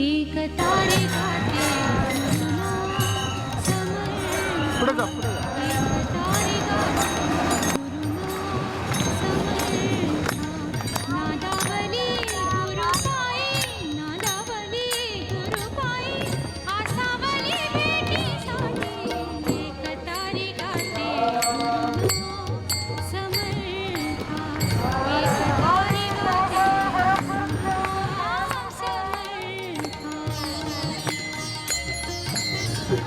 एक तारे पुढे जा पुढे जा. या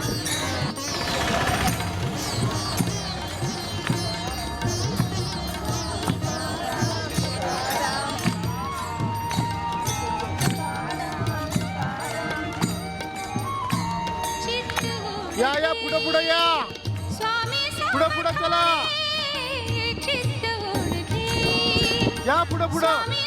या पुढे पुढे या. पुढे पुढे चला. या पुढे पुढे.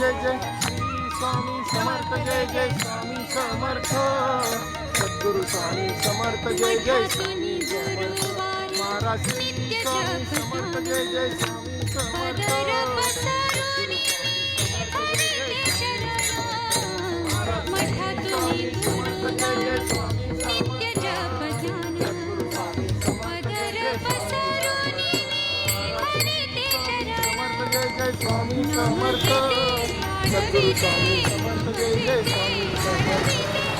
जय जय स्वामी समर्थ जय जय स्वामी समर्थ. सद्गुरु स्वामी समर्थ जय जय स्वामी समर्थ. महाराज स्वामी समर्थ जय जय स्वामी समर्थ. स्वामी समर्थ. सद्गुरु स्वामी समर्थ जय जय स्वामी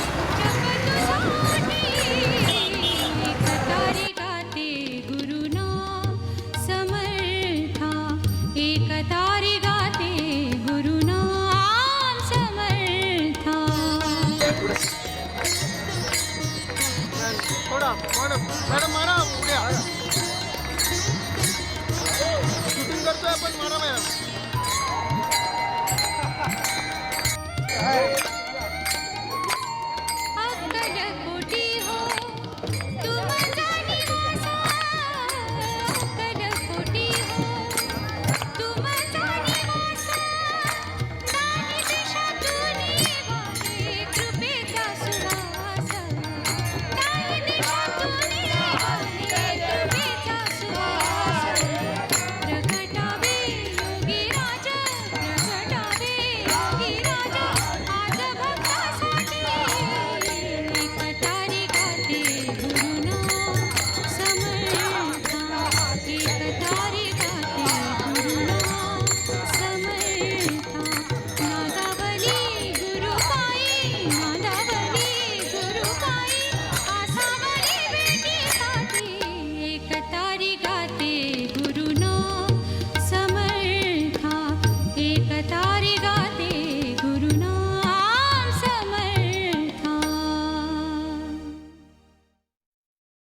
थोडा. मॅडम मॅडम मॅडम उद्या